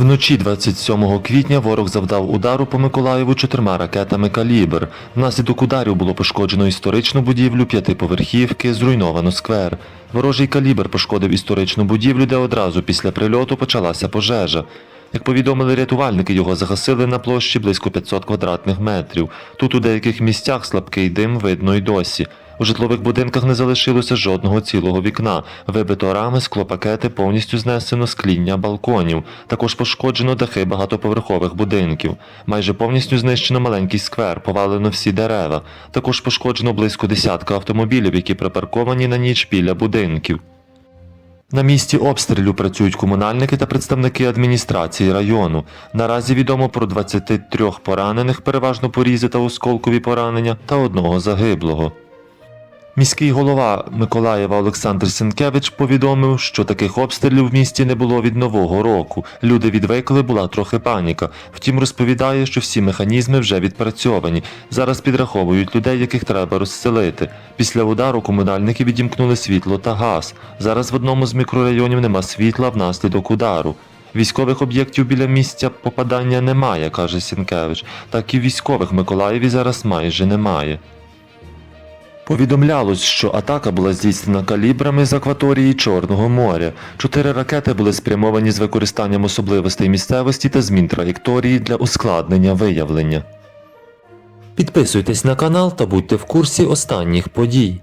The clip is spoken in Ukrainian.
Вночі 27 квітня ворог завдав удару по Миколаєву чотирма ракетами «Калібр». Внаслідок ударів було пошкоджено історичну будівлю п'ятиповерхівки, зруйновано сквер. Ворожий «Калібр» пошкодив історичну будівлю, де одразу після прильоту почалася пожежа. Як повідомили рятувальники, його загасили на площі близько 500 квадратних метрів. Тут у деяких місцях слабкий дим видно й досі. У житлових будинках не залишилося жодного цілого вікна. Вибито рами, склопакети, повністю знесено скління балконів. Також пошкоджено дахи багатоповерхових будинків. Майже повністю знищено маленький сквер, повалено всі дерева. Також пошкоджено близько десятка автомобілів, які припарковані на ніч біля будинків. На місці обстрілю працюють комунальники та представники адміністрації району. Наразі відомо про 23 поранених, переважно порізи та осколкові поранення, та одного загиблого. Міський голова Миколаєва Олександр Сенкевич повідомив, що таких обстрілів в місті не було від нового року. Люди відвикли, була трохи паніка. Втім, розповідає, що всі механізми вже відпрацьовані. Зараз підраховують людей, яких треба розселити. Після удару комунальники відімкнули світло та газ. Зараз в одному з мікрорайонів нема світла внаслідок удару. Військових об'єктів біля місця попадання немає, каже Сінкевич. Так і військових Миколаєві зараз майже немає. Повідомлялось, що атака була здійснена калібрами з акваторії Чорного моря. Чотири ракети були спрямовані з використанням особливостей місцевості та змін траєкторії для ускладнення виявлення. Підписуйтесь на канал та будьте в курсі останніх подій.